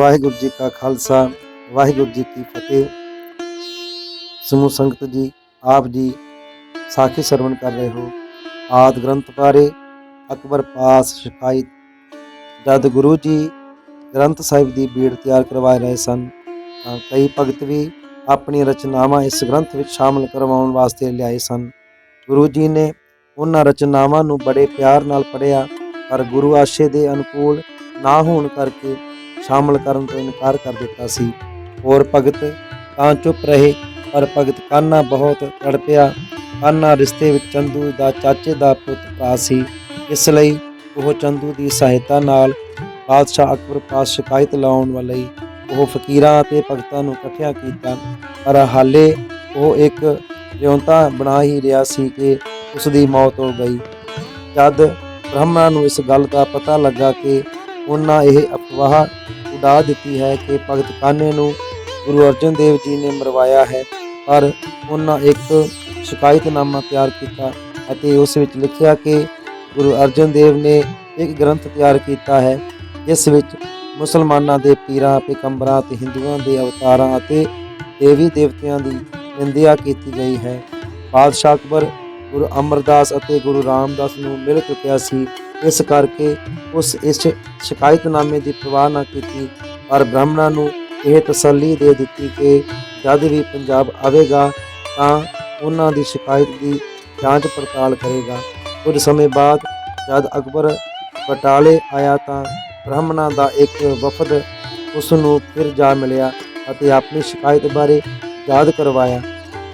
ਵਾਹਿਗੁਰੂ ਜੀ ਕਾ ਖਾਲਸਾ, ਵਾਹਿਗੁਰੂ ਜੀ ਕੀ ਫਤਿਹ। ਸਮੂਹ ਸੰਗਤ ਜੀ, ਆਪ ਜੀ ਸਾਖੀ ਸਰਵਣ ਕਰ ਰਹੇ ਹੋ। ਆਦ ਗ੍ਰੰਥ ਬਾਰੇ ਅਕਬਰ ਪਾਸ ਸ਼ਿਕਾਇਤ ਜਦ ਗੁਰੂ ਜੀ ਗ੍ਰੰਥ ਸਾਹਿਬ ਦੀ ਬੀੜ ਤਿਆਰ ਕਰਵਾ ਰਹੇ ਸਨ, ਤਾਂ ਕਈ ਭਗਤ ਵੀ ਆਪਣੀਆਂ ਰਚਨਾਵਾਂ ਇਸ ਗ੍ਰੰਥ ਵਿੱਚ ਸ਼ਾਮਲ ਕਰਵਾਉਣ ਵਾਸਤੇ ਲਿਆਏ ਸਨ। ਗੁਰੂ ਜੀ ਨੇ ਉਹਨਾਂ ਰਚਨਾਵਾਂ ਨੂੰ ਬੜੇ ਪਿਆਰ ਨਾਲ ਪੜ੍ਹਿਆ, ਪਰ ਗੁਰੂ ਆਸ਼ੇ ਦੇ ਅਨੁਕੂਲ ਨਾ ਹੋਣ ਕਰਕੇ ਸ਼ਾਮਲ ਕਰਨ ਤੋਂ ਇਨਕਾਰ ਕਰ ਦਿੱਤਾ ਸੀ। ਹੋਰ ਭਗਤ ਤਾਂ ਚੁੱਪ ਰਹੇ, ਪਰ ਭਗਤ ਕਾਨਾ ਬਹੁਤ ਤੜਪਿਆ। ਕਾਨਾ ਰਿਸ਼ਤੇ ਵਿੱਚ ਚੰਦੂ ਦਾ ਚਾਚੇ ਦਾ ਪੁੱਤ ਭਰਾ ਸੀ। ਇਸ ਲਈ ਉਹ ਚੰਦੂ ਦੀ ਸਹਾਇਤਾ ਨਾਲ ਬਾਦਸ਼ਾਹ ਅਕਬਰ ਪਾਸ ਸ਼ਿਕਾਇਤ ਲਾਉਣ ਵਾਲੀ ਉਹ ਫਕੀਰਾਂ ਅਤੇ ਭਗਤਾਂ ਨੂੰ ਇਕੱਠਿਆਂ ਕੀਤਾ। ਪਰ ਹਾਲੇ ਉਹ ਇੱਕ ਜਿਉਂਤਾ ਬਣਾ ਹੀ ਰਿਹਾ ਸੀ ਕਿ ਉਸ ਦੀ ਮੌਤ ਹੋ ਗਈ। ਜਦ ਬ੍ਰਹਮਾ ਨੂੰ ਇਸ ਗੱਲ ਦਾ ਪਤਾ ਲੱਗਾ ਕਿ ਉਹਨਾਂ ਇਹ ਅਫਵਾਹ ਉਡਾ ਦਿੱਤੀ ਹੈ ਕਿ ਭਗਤ ਕਾਨੇ ਨੂੰ ਗੁਰੂ ਅਰਜਨ ਦੇਵ ਜੀ ਨੇ ਮਰਵਾਇਆ ਹੈ, ਪਰ ਉਹਨਾਂ ਇੱਕ ਸ਼ਿਕਾਇਤਨਾਮਾ ਤਿਆਰ ਕੀਤਾ ਅਤੇ ਉਸ ਵਿੱਚ ਲਿਖਿਆ ਕਿ ਗੁਰੂ ਅਰਜਨ ਦੇਵ ਨੇ ਇੱਕ ਗ੍ਰੰਥ ਤਿਆਰ ਕੀਤਾ ਹੈ, ਜਿਸ ਵਿੱਚ ਮੁਸਲਮਾਨਾਂ ਦੇ ਪੀਰਾਂ, ਪੈਗੰਬਰਾਂ ਅਤੇ ਹਿੰਦੂਆਂ ਦੇ ਅਵਤਾਰਾਂ ਅਤੇ ਦੇਵੀ ਦੇਵਤਿਆਂ ਦੀ ਨਿੰਦਿਆ ਕੀਤੀ ਗਈ ਹੈ। ਬਾਦਸ਼ਾਹ ਅਕਬਰ, ਗੁਰੂ ਅਮਰਦਾਸ ਅਤੇ ਗੁਰੂ ਰਾਮਦਾਸ ਨੂੰ ਮਿਲ ਚੁੱਕਿਆ ਸੀ। ਇਸ ਕਰਕੇ ਉਸ ਇਸ ਸ਼ਿਕਾਇਤਨਾਮੇ ਦੀ ਪ੍ਰਵਾਹ ਨਾ ਕੀਤੀ, ਪਰ ਬ੍ਰਾਹਮਣਾਂ ਨੂੰ ਇਹ ਤਸੱਲੀ ਦੇ ਦਿੱਤੀ ਕਿ ਜਦ ਵੀ ਪੰਜਾਬ ਆਵੇਗਾ ਤਾਂ ਉਹਨਾਂ ਦੀ ਸ਼ਿਕਾਇਤ ਦੀ ਜਾਂਚ ਪੜਤਾਲ ਕਰੇਗਾ। ਕੁਝ ਸਮੇਂ ਬਾਅਦ ਜਦ ਅਕਬਰ ਬਟਾਲੇ ਆਇਆ ਤਾਂ ਬ੍ਰਾਹਮਣਾਂ ਦਾ ਇੱਕ ਵਫਦ ਉਸ ਨੂੰ ਫਿਰ ਜਾ ਮਿਲਿਆ ਅਤੇ ਆਪਣੀ ਸ਼ਿਕਾਇਤ ਬਾਰੇ ਯਾਦ ਕਰਵਾਇਆ।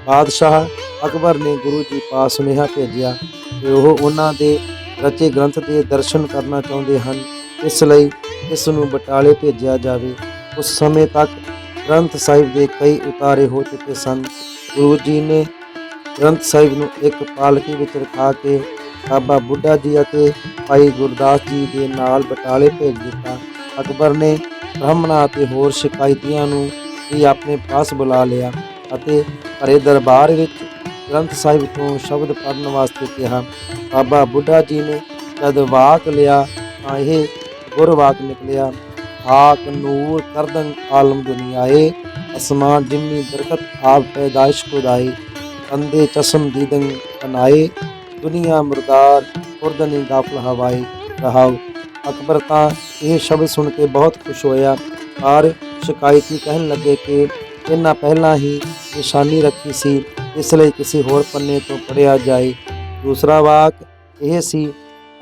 ਬਾਦਸ਼ਾਹ ਅਕਬਰ ਨੇ ਗੁਰੂ ਜੀ ਪਾਸ ਸੁਨੇਹਾ ਭੇਜਿਆ ਕਿ ਉਹ ਉਹਨਾਂ ਦੇ ਰਚੇ ਗ੍ਰੰਥ ਦੇ ਦਰਸ਼ਨ ਕਰਨਾ ਚਾਹੁੰਦੇ ਹਨ। ਇਸ ਲਈ ਇਸ ਨੂੰ ਬਟਾਲੇ ਭੇਜਿਆ ਜਾਵੇ। ਉਸ ਸਮੇਂ ਤੱਕ ਗ੍ਰੰਥ ਸਾਹਿਬ ਦੇ ਕਈ ਉਤਾਰੇ ਹੋ ਚੁੱਕੇ ਸਨ। ਗੁਰੂ ਜੀ ਨੇ ਗ੍ਰੰਥ ਸਾਹਿਬ ਨੂੰ ਇੱਕ ਪਾਲਕੀ ਵਿੱਚ ਰਖਾ ਕੇ ਬਾਬਾ ਬੁੱਢਾ ਜੀ ਅਤੇ ਭਾਈ ਗੁਰਦਾਸ ਜੀ ਦੇ ਨਾਲ ਬਟਾਲੇ ਭੇਜ ਦਿੱਤਾ। ਅਕਬਰ ਨੇ ਬ੍ਰਾਹਮਣਾਂ ਅਤੇ ਹੋਰ ਸ਼ਿਕਾਇਤੀਆਂ ਨੂੰ ਵੀ ਆਪਣੇ ਪਾਸ ਬੁਲਾ ਲਿਆ ਅਤੇ ਭਰੇ ਦਰਬਾਰ ਵਿੱਚ ਗ੍ਰੰਥ ਸਾਹਿਬ ਤੋਂ ਸ਼ਬਦ ਪੜ੍ਹਨ ਵਾਸਤੇ ਕਿਹਾ, ਬਾਬਾ ਬੁੱਢਾ ਜੀ ਨੇ ਜਦ ਵਾਕ ਲਿਆ ਤਾਂ ਇਹ ਗੁਰਵਾਕ ਨਿਕਲਿਆ ਹਾਕ ਨੂਰ ਕਰਦਨ ਆਲਮ ਦੁਨੀਆਏ, ਅਸਮਾਨ ਜਿੰਨੀ ਬਰਕਤ ਆਪ ਪੈਦਾਇਸ਼ ਖੁਦਾਈ ਅੰਦੇ ਚਸ਼ਮ ਦੀਦਨ ਕਨਾਏ ਦੁਨੀਆ ਮੁਰਦਾਰ ਉਰਦਨੀ ਗਾਫਲ ਹਵਾਈ ਰਹਾਉ ਅਕਬਰ ਤਾਂ ਇਹ ਸ਼ਬਦ ਸੁਣ ਕੇ ਬਹੁਤ ਖੁਸ਼ ਹੋਇਆ ਔਰ ਸ਼ਿਕਾਇਤੀ ਕਹਿਣ ਲੱਗੇ ਕਿ ਇਹਨਾਂ ਪਹਿਲਾਂ ਹੀ ਨਿਸ਼ਾਨੀ ਰੱਖੀ ਸੀ ਇਸ ਲਈ ਕਿਸੇ ਹੋਰ ਪੰਨੇ ਤੋਂ ਪੜਿਆ ਜਾਏ। ਦੂਸਰਾ ਵਾਕ, ਇਹ ਸੀ,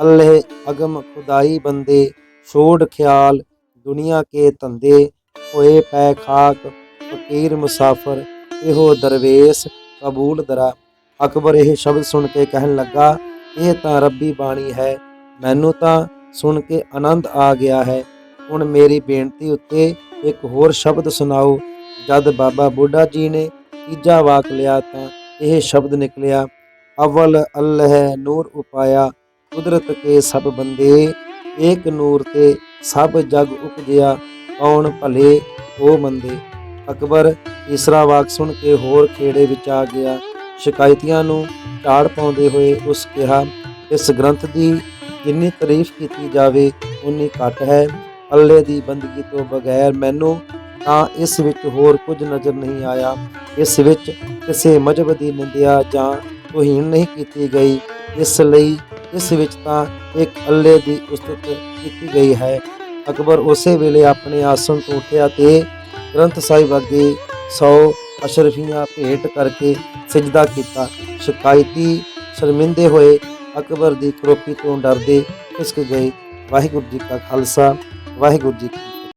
ਅੱਲਹ ਅਗਮ ਖੁਦਾਈ ਬੰਦੇ, ਛੋੜ ਖਿਆਲ ਦੁਨੀਆ ਕੇ ਧੰਦੇ, ਹੋਏ ਪੈ ਖਾਕ ਫਕੀਰ ਮੁਸਾਫਰ, ਇਹੋ ਦਰਵੇਸ਼ ਕਬੂਲ ਦਰਾ। ਅਕਬਰ ਇਹ ਸ਼ਬਦ ਸੁਣ ਕੇ ਕਹਿਣ ਲੱਗਾ, ਇਹ ਤਾਂ ਰੱਬੀ ਬਾਣੀ ਹੈ, ਮੈਨੂੰ ਤਾਂ ਸੁਣ ਕੇ ਆਨੰਦ ਆ ਗਿਆ ਹੈ। ਹੁਣ ਮੇਰੀ ਬੇਨਤੀ ਉੱਤੇ ਇੱਕ ਹੋਰ ਸ਼ਬਦ ਸੁਣਾਓ, ਜਦ ਬਾਬਾ ਬੁੱਢਾ ਜੀ ਨੇ ਤੀਜਾ ਵਾਕ ਲਿਆ ਤਾਂ ਇਹ ਸ਼ਬਦ ਨਿਕਲਿਆ, ਅਵਲ ਅੱਲਹ ਨੂਰ ਉਪਾਇਆ, ਕੁਦਰਤ ਕੇ ਸਭ ਬੰਦੇ, ਏਕ ਨੂਰ ਤੇ ਸਭ ਜਗ ਉਪਜਿਆ, ਕੌਣ ਭਲੇ ਉਹ ਮੰਦੇ? ਅਕਬਰ ਤੀਸਰਾ ਵਾਕ ਸੁਣ ਕੇ ਹੋਰ ਖੇੜੇ ਵਿੱਚ ਆ ਗਿਆ। ਸ਼ਿਕਾਇਤੀਆਂ ਨੂੰ ਢਾੜ ਪਾਉਂਦੇ ਹੋਏ ਉਸ ਕਿਹਾ, ਇਸ ਗ੍ਰੰਥ ਦੀ ਜਿੰਨੀ ਤਾਰੀਫ ਕੀਤੀ ਜਾਵੇ, ਉਨੀ ਘੱਟ ਹੈ। ਅੱਲੇ ਦੀ ਬੰਦਗੀ ਤੋਂ ਬਗੈਰ ਮੈਨੂੰ ਤਾਂ ਇਸ ਵਿੱਚ ਹੋਰ ਕੁਝ ਨਜ਼ਰ ਨਹੀਂ ਆਇਆ। ਇਸ ਵਿੱਚ ਕਿਸੇ ਮਜਬ ਦੀ ਨਿੰਦਿਆ ਜਾਂ ਤੋਹੀਨ ਨਹੀਂ ਕੀਤੀ ਗਈ। ਇਸ ਲਈ ਇਸ ਵਿੱਚ ਤਾਂ ਇੱਕ ਅੱਲੇ ਦੀ ਉਸਤਤ ਕੀਤੀ ਗਈ ਹੈ। ਅਕਬਰ ਉਸੇ ਵੇਲੇ ਆਪਣੇ ਆਸਣ ਤੋਂ ਉੱਠਿਆ ਤੇ ਗ੍ਰੰਥ ਸਾਹਿਬ ਅੱਗੇ 100 ਅਸ਼ਰਫੀਆਂ ਭੇਟ ਕਰਕੇ ਸਜਦਾ ਕੀਤਾ। ਸ਼ਿਕਾਇਤੀ ਸ਼ਰਮਿੰਦੇ ਹੋਏ ਅਕਬਰ ਦੀ ਕਰੋਪੀ ਤੋਂ ਡਰਦੇ ਖਿਸਕ ਗਏ। ਵਾਹਿਗੁਰੂ ਜੀ ਕਾ ਖਾਲਸਾ, ਵਾਹਿਗੁਰੂ ਜੀ ਕੀ